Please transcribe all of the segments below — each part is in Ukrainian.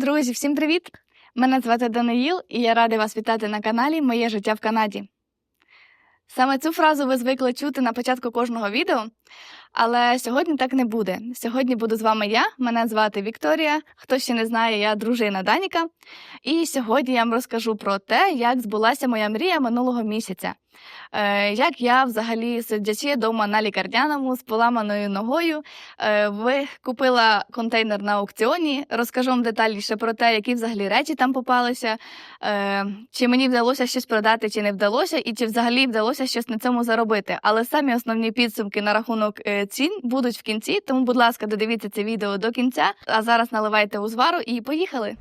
Друзі, всім привіт! Мене звати Даниїл, і я радий вас вітати на каналі Моє життя в Канаді. Саме цю фразу ви звикли чути на початку кожного відео, але сьогодні так не буде. Сьогодні буду з вами я. Мене звати Вікторія. Хто ще не знає, я дружина Даніка. І сьогодні я вам розкажу про те, як збулася моя мрія минулого місяця. Е, як я взагалі сидячи вдома на лікарняному з поламаною ногою, е, ви купила контейнер на аукціоні. Розкажу вам детальніше про те, які взагалі речі там попалися, е, чи мені вдалося щось продати, чи не вдалося, і чи взагалі вдалося щось на цьому заробити. Але самі основні підсумки на рахунок цін будуть в кінці. Тому, будь ласка, додивіться це відео до кінця. А зараз наливайте узвару і поїхали.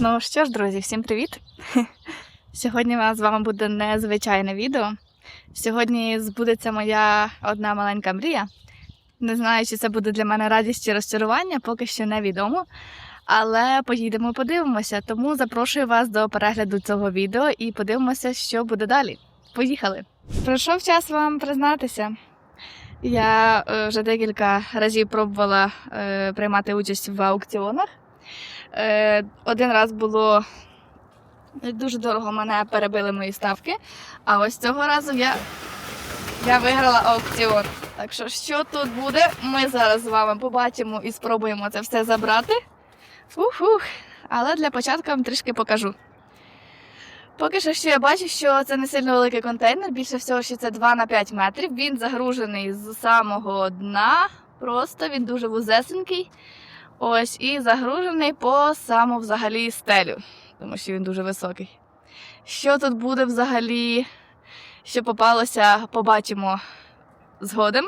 Ну що ж, друзі, всім привіт! Сьогодні у нас з вами буде незвичайне відео. Сьогодні збудеться моя одна маленька мрія. Не знаю, чи це буде для мене радість чи розчарування, поки що невідомо. Але поїдемо подивимося, тому запрошую вас до перегляду цього відео і подивимося, що буде далі. Поїхали! Прийшов час вам признатися. Я е, вже декілька разів пробувала е, приймати участь в аукціонах. Е, один раз було дуже дорого мене перебили мої ставки. А ось цього разу я, я виграла аукціон. Так що, що тут буде, ми зараз з вами побачимо і спробуємо це все забрати. Ух-ух. Але для початку вам трішки покажу. Поки що, що я бачу, що це не сильно великий контейнер, більше всього, що це 2 на 5 метрів. Він загружений з самого дна. Просто він дуже вузесенький. Ось, і загружений по саму взагалі стелю, тому що він дуже високий. Що тут буде взагалі, що попалося, побачимо згодом.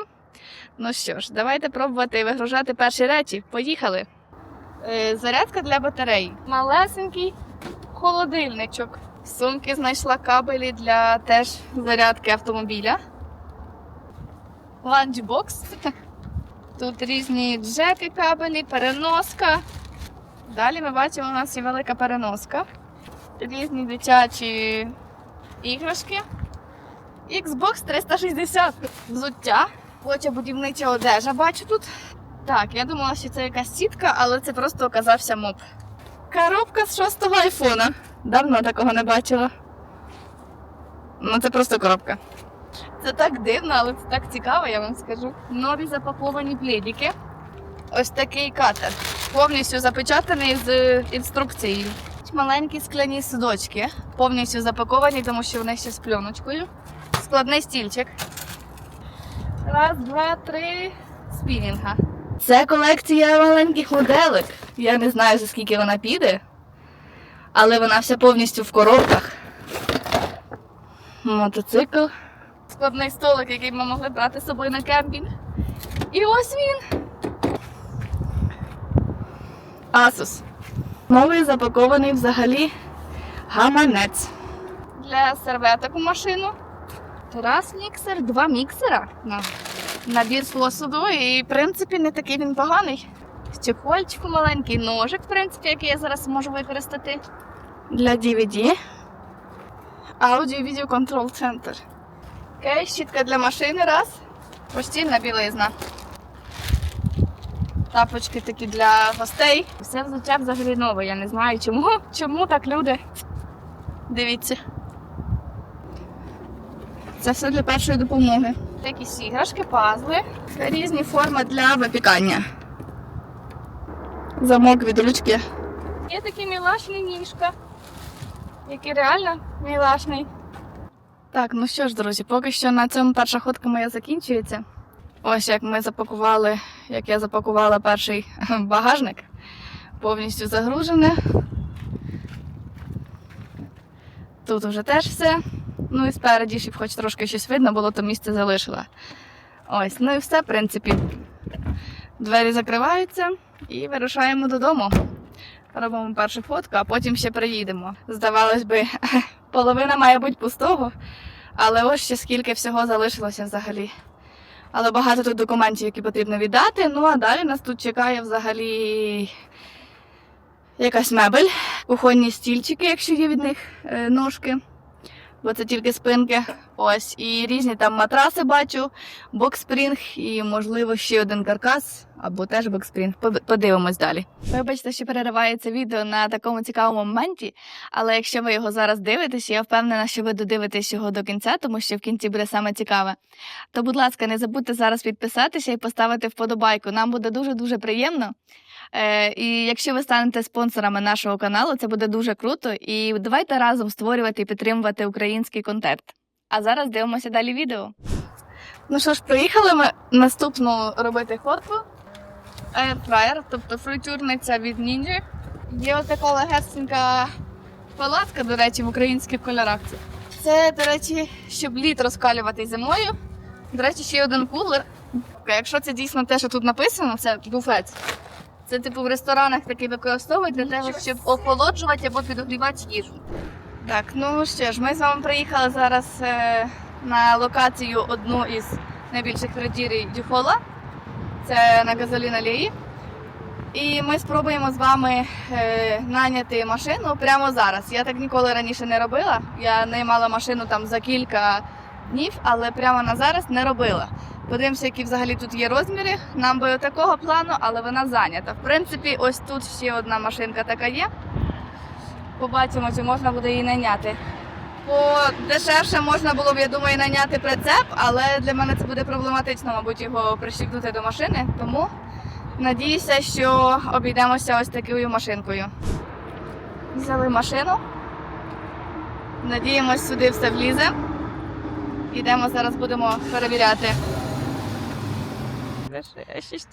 Ну що ж, давайте пробувати вигружати перші речі. Поїхали. Е, зарядка для батарей. Малесенький холодильничок. Сумки знайшла кабелі для теж зарядки автомобіля. Ланчбокс. Тут різні джеки кабелі, переноска. Далі ми бачимо, у нас є велика переноска. Різні дитячі іграшки. Xbox 360 взуття. Хоча будівнича одежа бачу тут. Так, я думала, що це якась сітка, але це просто оказався моп. Коробка з шостого айфона. Давно такого не бачила. Ну, це просто коробка. Це так дивно, але це так цікаво, я вам скажу. Нові запаковані плідіки. Ось такий катер. Повністю запечатаний з інструкцією. Маленькі скляні судочки, повністю запаковані, тому що вони ще з пленочкою. Складний стільчик. Раз, два, три. Спінінга. Це колекція маленьких моделек. Я не знаю, за скільки вона піде, але вона вся повністю в коробках. Мотоцикл складний столик, який ми могли брати з собою на кемпінг. І ось він. Asus. Новий запакований взагалі гаманець. Для серветок у машину. Раз міксер, два міксера. На набір посуду. І, в принципі, не такий він поганий. Чехольчику маленький ножик, в принципі, який я зараз можу використати. Для DVD. Аудіо відео контрол центр. Окей, щітка для машини, раз. Постільна білизна. Тапочки такі для гостей. Все взуття взагалі нове. Я не знаю чому. Чому так люди. Дивіться. Це все для першої допомоги. Якісь іграшки, пазли, різні форми для випікання. Замок від ручки. Є такий мілашний ніжка, який реально мілашний. Так, ну що ж, друзі, поки що на цьому перша ходка моя закінчується. Ось як ми запакували, як я запакувала перший багажник. Повністю загружене. Тут вже теж все. Ну і спереді, щоб хоч трошки щось видно було, то місце залишила. Ось, ну і все, в принципі. Двері закриваються і вирушаємо додому. Робимо першу фотку, а потім ще приїдемо. Здавалось би, половина має бути пустого, але ось ще скільки всього залишилося взагалі. Але багато тут документів, які потрібно віддати. Ну а далі нас тут чекає взагалі якась мебель, кухонні стільчики, якщо є від них е, ножки, бо це тільки спинки. Ось, і різні там матраси бачу, бокспрінг і, можливо, ще один каркас або теж бокспрінг. Подивимось далі. Вибачте, що переривається відео на такому цікавому моменті, але якщо ви його зараз дивитесь, я впевнена, що ви додивитесь його до кінця, тому що в кінці буде саме цікаве. То, будь ласка, не забудьте зараз підписатися і поставити вподобайку. Нам буде дуже дуже приємно. Е, і якщо ви станете спонсорами нашого каналу, це буде дуже круто. І давайте разом створювати і підтримувати український контент. А зараз дивимося далі відео. Ну що ж, приїхали ми наступну робити ходку. Airfryer, тобто фритюрниця від Ninja. Є ось така легесенька палатка, до речі, в українських кольорах. Це, до речі, щоб лід розкалювати зимою. До речі, ще один кулер. Якщо це дійсно те, що тут написано, це буфет. Це типу в ресторанах такий використовують для того, щоб охолоджувати або підогрівати їжу. Так, ну що ж, ми з вами приїхали зараз е, на локацію одну із найбільших радірій Дюхола. Це на Газоліналії. І ми спробуємо з вами е, наняти машину прямо зараз. Я так ніколи раніше не робила. Я наймала машину там за кілька днів, але прямо на зараз не робила. Подивимося, які взагалі тут є розміри. Нам би такого плану, але вона зайнята. В принципі, ось тут ще одна машинка така є. Побачимо, чи можна буде її найняти. По дешевше можна було б, я думаю, найняти прицеп, але для мене це буде проблематично, мабуть, його прищіпнути до машини. Тому надіюся, що обійдемося ось такою машинкою. Взяли машину. Надіємось, сюди все влізе. Ідемо зараз будемо перевіряти.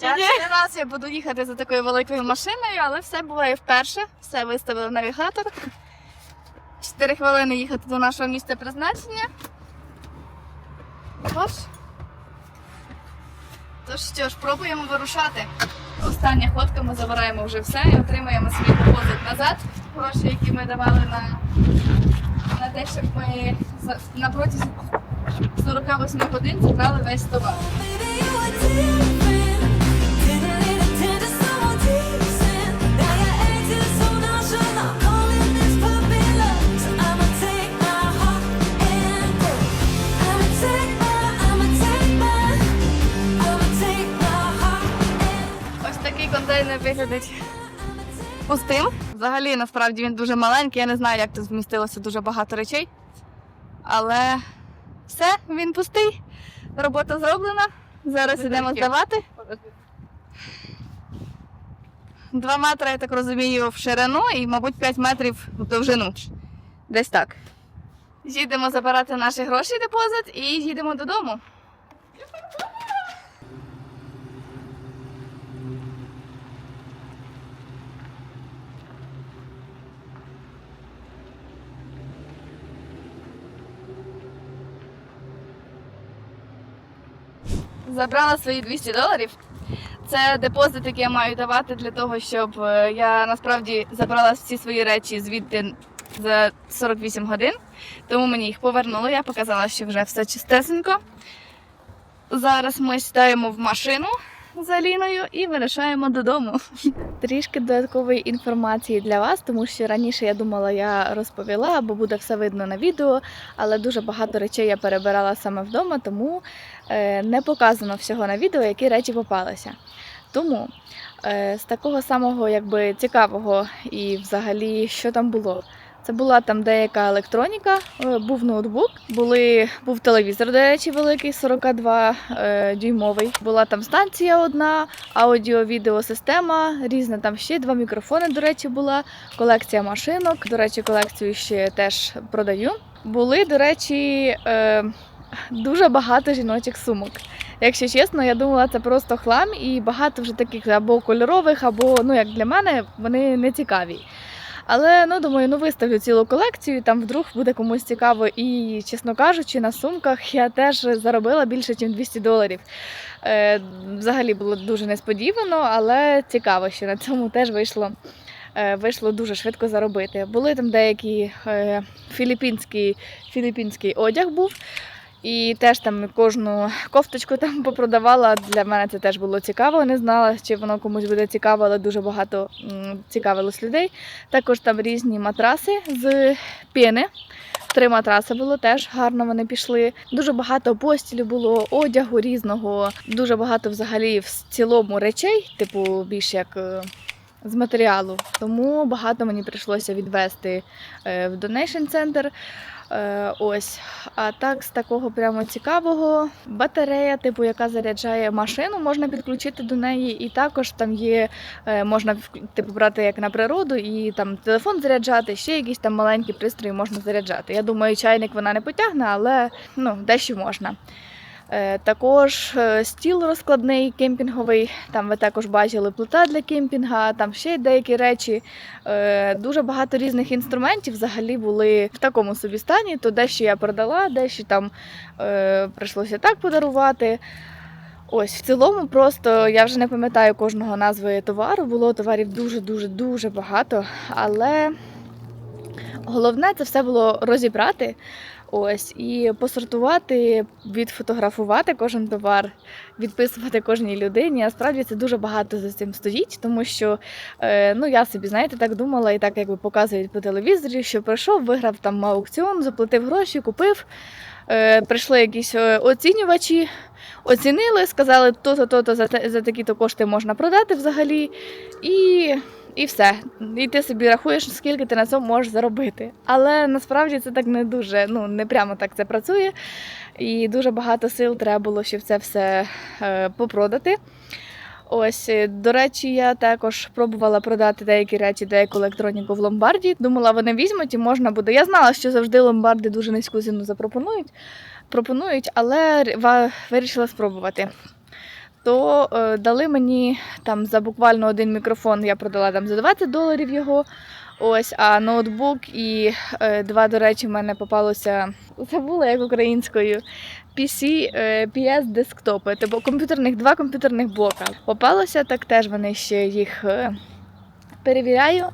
Перший раз я буду їхати за такою великою машиною, але все буває вперше. Все виставили навігатор. Чотири хвилини їхати до нашого місця призначення. Тож. Тож що ж, пробуємо вирушати. Остання ходка, ми забираємо вже все і отримаємо свій депозит назад. Гроші, які ми давали на, на те, щоб ми на протязі 48 годин зібрали весь товар. Контейнер виглядить пустим. Взагалі, насправді він дуже маленький. Я не знаю, як тут змістилося дуже багато речей. Але все, він пустий. Робота зроблена. Зараз йдемо здавати. Два метри, я так розумію, в ширину і, мабуть, 5 метрів в довжину. Десь так. Їдемо забирати наші гроші депозит і їдемо додому. Забрала свої 200 доларів. Це депозит, який я маю давати для того, щоб е, я насправді забрала всі свої речі звідти за 48 годин. Тому мені їх повернули. Я показала, що вже все чистесенько. Зараз ми сідаємо в машину з Аліною і вирушаємо додому. Трішки додаткової інформації для вас, тому що раніше я думала, я розповіла, бо буде все видно на відео, але дуже багато речей я перебирала саме вдома, тому не показано всього на відео, які речі попалися. Тому е, з такого самого якби цікавого і взагалі, що там було. Це була там деяка електроніка, е, був ноутбук, були, був телевізор, до речі, великий, 42 е, дюймовий. Була там станція одна, аудіо-відеосистема, різна там ще два мікрофони, до речі, була, колекція машинок. До речі, колекцію ще теж продаю. Були, до речі, е, дуже багато жіночих сумок. Якщо чесно, я думала, це просто хлам, і багато вже таких або кольорових, або ну як для мене, вони не цікаві. Але ну думаю, ну виставлю цілу колекцію, там вдруг буде комусь цікаво. І, чесно кажучи, на сумках я теж заробила більше, ніж 200 доларів. Е, взагалі було дуже несподівано, але цікаво, що на цьому теж вийшло. е, Вийшло дуже швидко заробити. Були там деякі е, філіппінський, одяг був. І теж там кожну кофточку там попродавала. Для мене це теж було цікаво. Не знала, чи воно комусь буде цікаво, але дуже багато цікавилось людей. Також там різні матраси з піни. Три матраси було теж гарно. Вони пішли. Дуже багато постілю було, одягу різного, дуже багато взагалі в цілому речей, типу більш як. З матеріалу, тому багато мені прийшлося відвести е, в донейшн центр. Ось. А так, з такого прямо цікавого батарея, типу, яка заряджає машину, можна підключити до неї. І також там є, е, можна типу, брати як на природу, і там телефон заряджати, ще якісь там маленькі пристрої можна заряджати. Я думаю, чайник вона не потягне, але ну, дещо можна. Е, Також е, стіл розкладний кемпінговий. Там ви також бачили плита для кемпінга, там ще деякі речі. Е, Дуже багато різних інструментів взагалі були в такому собі стані. То дещо я продала, дещо там прийшлося так подарувати. Ось в цілому, просто я вже не пам'ятаю кожного назви товару. Було товарів дуже дуже дуже багато, але головне це все було розібрати. Ось і посортувати, відфотографувати кожен товар, відписувати кожній людині. А справді це дуже багато за цим стоїть, тому що е, ну я собі знаєте так думала, і так якби показують по телевізорі, що прийшов, виграв там аукціон, заплатив гроші, купив. Е, прийшли якісь е, оцінювачі, оцінили, сказали, то-то, то-то за такі-то кошти можна продати взагалі. І, і все. І ти собі рахуєш, скільки ти на цьому можеш заробити. Але насправді це так не дуже, ну не прямо так це працює. І дуже багато сил треба було, щоб це все е, попродати. Ось, е, до речі, я також пробувала продати деякі речі, деяку електроніку в ломбарді. Думала, вони візьмуть і можна буде. Я знала, що завжди ломбарди дуже низьку ціну запропонують, пропонують, але вирішила спробувати. То е, дали мені там за буквально один мікрофон, я продала там за 20 доларів його. Ось, а ноутбук і е, два, до речі, в мене попалося. Забула як українською. PC, е, PS десктопи, тобто комп'ютерних два комп'ютерних блока. Попалося, так теж вони ще їх е, перевіряю.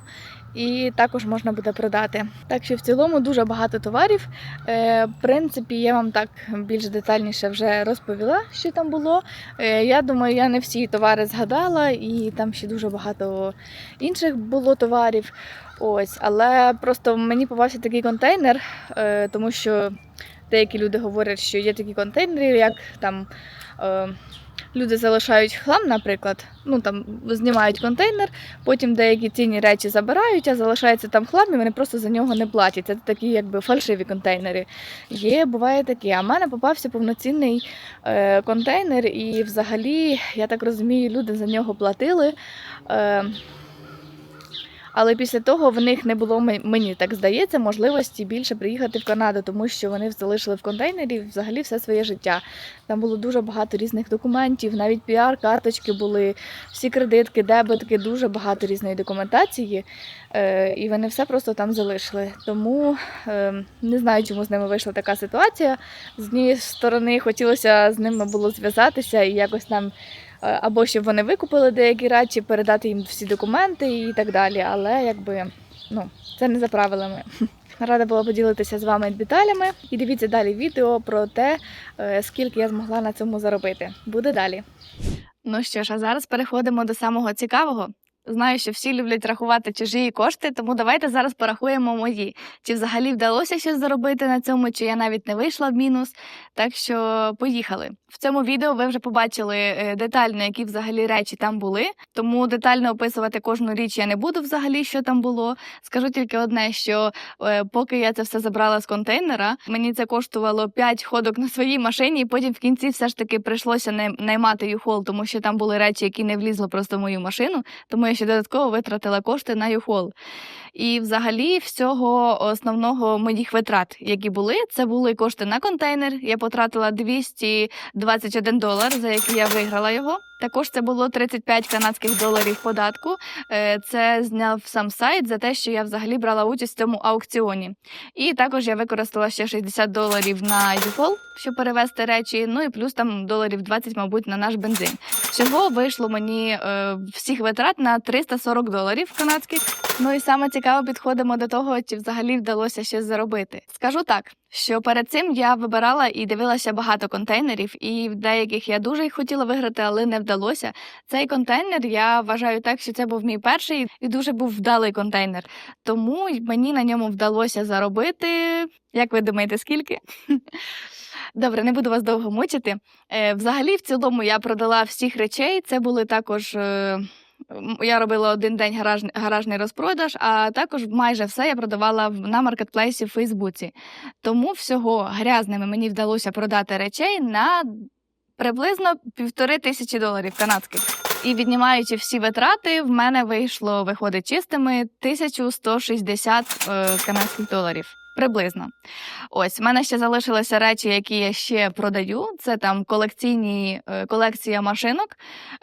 І також можна буде продати. Так що в цілому дуже багато товарів. Е, в принципі, я вам так більш детальніше вже розповіла, що там було. Е, я думаю, я не всі товари згадала, і там ще дуже багато інших було товарів. Ось, але просто мені попався такий контейнер, е, тому що деякі люди говорять, що є такі контейнери, як там. Люди залишають хлам, наприклад, ну там знімають контейнер, потім деякі цінні речі забирають, а залишається там хлам, і вони просто за нього не платять. Це такі якби фальшиві контейнери. Є, буває такі. А в мене попався повноцінний е, контейнер, і взагалі, я так розумію, люди за нього платили. Е, але після того в них не було мені так здається можливості більше приїхати в Канаду, тому що вони залишили в контейнері взагалі все своє життя. Там було дуже багато різних документів, навіть піар-карточки були, всі кредитки, дебетки, дуже багато різної документації. Е, і вони все просто там залишили. Тому е, не знаю, чому з ними вийшла така ситуація. З однієї сторони хотілося з ними було зв'язатися і якось там. Е, Або щоб вони викупили деякі речі, передати їм всі документи і так далі. Але якби ну, це не за правилами. Рада була поділитися з вами деталями. І дивіться далі відео про те, е, скільки я змогла на цьому заробити. Буде далі. Ну що ж, а зараз переходимо до самого цікавого. Знаю, що всі люблять рахувати чужі кошти, тому давайте зараз порахуємо мої. Чи взагалі вдалося щось заробити на цьому, чи я навіть не вийшла в мінус. Так що поїхали. В цьому відео ви вже побачили е, детально, які взагалі речі там були. Тому детально описувати кожну річ я не буду взагалі, що там було. Скажу тільки одне, що е, поки я це все забрала з контейнера, мені це коштувало 5 ходок на своїй машині, і потім в кінці все ж таки прийшлося най- наймати юхол, тому що там були речі, які не влізли просто в мою машину. Тому я ще додатково витратила кошти на юхол. І взагалі всього основного моїх витрат, які були, це були кошти на контейнер. Я потратила 221 долар, за який я виграла його. Також це було 35 канадських доларів податку. Е, Це зняв сам сайт за те, що я взагалі брала участь в цьому аукціоні. І також я використала ще 60 доларів на юфол, щоб перевезти речі. Ну і плюс там доларів 20, мабуть, на наш бензин. Всього вийшло мені е, всіх витрат на 340 доларів канадських. Ну і саме цікаво підходимо до того, чи взагалі вдалося щось заробити. Скажу так, що перед цим я вибирала і дивилася багато контейнерів, і в деяких я дуже їх хотіла виграти, але не вдалося. Цей контейнер я вважаю так, що це був мій перший і дуже був вдалий контейнер. Тому мені на ньому вдалося заробити. Як ви думаєте, скільки? Добре, не буду вас довго мучити. Е, взагалі, в цілому, я продала всіх речей. Це були також. Я робила один день гараж, гаражний розпродаж, а також майже все я продавала на маркетплейсі в Фейсбуці. Тому всього грязними мені вдалося продати речей на приблизно півтори тисячі доларів канадських. І віднімаючи всі витрати, в мене вийшло, виходить чистими 1160 е, канадських доларів. Приблизно. Ось, в мене ще залишилися речі, які я ще продаю. Це там колекційні е, колекція машинок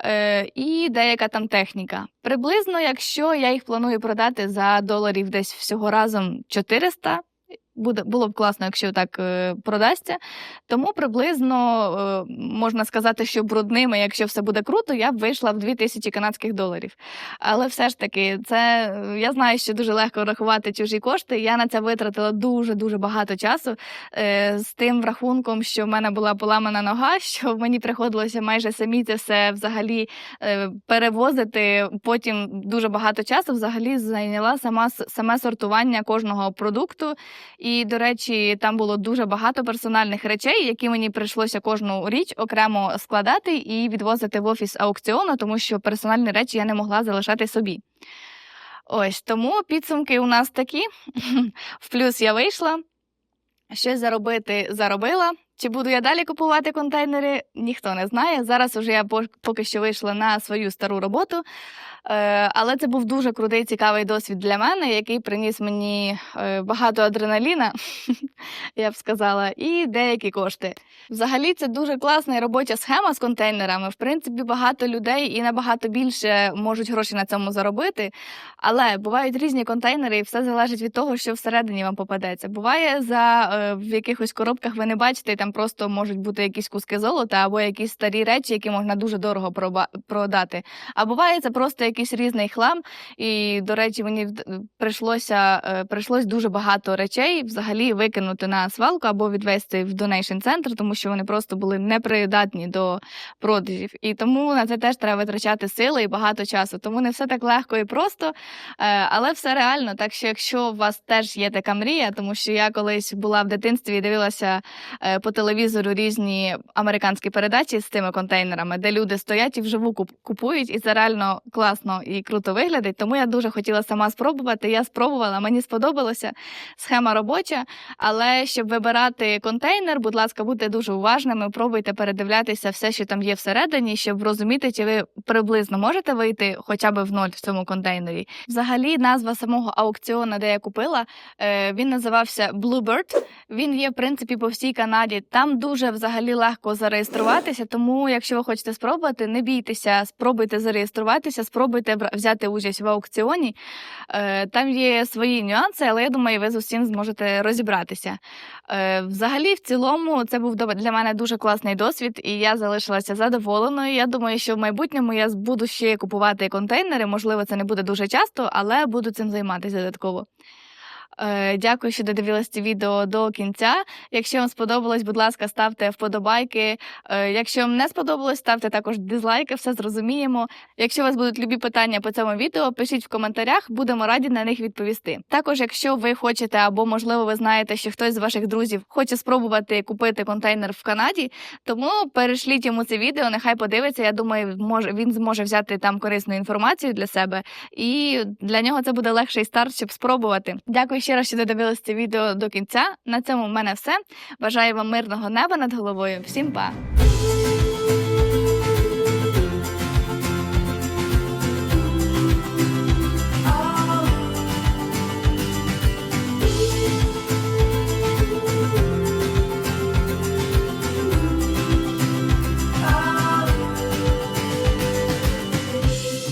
е, і деяка там техніка. Приблизно, якщо я їх планую продати за доларів десь всього разом 400, буде було б класно, якщо так е, продасться. Тому приблизно е, можна сказати, що брудними, якщо все буде круто, я б вийшла в 2000 канадських доларів. Але все ж таки, це я знаю, що дуже легко рахувати чужі кошти. Я на це витратила дуже дуже багато часу е, з тим рахунком, що в мене була поламана нога, що мені приходилося майже самі це все взагалі перевозити. Потім дуже багато часу взагалі зайняла сама саме сортування кожного продукту. І, до речі, там було дуже багато персональних речей, які мені прийшлося кожну річ окремо складати і відвозити в офіс аукціону, тому що персональні речі я не могла залишати собі. Ось тому підсумки у нас такі. В плюс я вийшла. Щось заробити заробила. Чи буду я далі купувати контейнери, ніхто не знає. Зараз уже я поки що вийшла на свою стару роботу. Е, Але це був дуже крутий, цікавий досвід для мене, який приніс мені е, багато адреналіна, я б сказала, і деякі кошти. Взагалі, це дуже класна і робоча схема з контейнерами. В принципі, багато людей і набагато більше можуть гроші на цьому заробити. Але бувають різні контейнери, і все залежить від того, що всередині вам попадеться. Буває за е, в якихось коробках ви не бачите, і там просто можуть бути якісь куски золота або якісь старі речі, які можна дуже дорого продати. А буває це просто якийсь різний хлам. І, до речі, мені прийшлося е, прийшлось дуже багато речей взагалі викинути на свалку або відвести в донейшн центр, тому що вони просто були непридатні до продажів. І тому на це теж треба витрачати сили і багато часу. Тому не все так легко і просто, е, але все реально. Так що, якщо у вас теж є така мрія, тому що я колись була в дитинстві і дивилася е, телевізору різні американські передачі з цими контейнерами, де люди стоять і вживу купують, і це реально класно і круто виглядить. Тому я дуже хотіла сама спробувати. Я спробувала, мені сподобалося. Схема робоча, але щоб вибирати контейнер, будь ласка, будьте дуже уважними, пробуйте передивлятися все, що там є всередині, щоб розуміти, чи ви приблизно можете вийти хоча б в ноль в цьому контейнері. Взагалі, назва самого аукціону, де я купила, е, він називався Bluebird. Він є в принципі по всій Канаді. Там дуже взагалі легко зареєструватися. Тому, якщо ви хочете спробувати, не бійтеся, спробуйте зареєструватися, спробуйте взяти участь в аукціоні. Е, Там є свої нюанси, але я думаю, ви з усім зможете розібратися. Е, Взагалі, в цілому, це був для мене дуже класний досвід, і я залишилася задоволеною. Я думаю, що в майбутньому я буду ще купувати контейнери. Можливо, це не буде дуже часто, але буду цим займатися додатково. Е, Дякую, що додивились це відео до кінця. Якщо вам сподобалось, будь ласка, ставте вподобайки. Е, Якщо вам не сподобалось, ставте також дизлайки, все зрозуміємо. Якщо у вас будуть любі питання по цьому відео, пишіть в коментарях, будемо раді на них відповісти. Також, якщо ви хочете, або можливо ви знаєте, що хтось з ваших друзів хоче спробувати купити контейнер в Канаді, тому перешліть йому це відео, нехай подивиться. Я думаю, може він зможе взяти там корисну інформацію для себе, і для нього це буде легший старт, щоб спробувати. Дякую ще раз, що додивились це відео до кінця. На цьому в мене все. Бажаю вам мирного неба над головою. Всім па!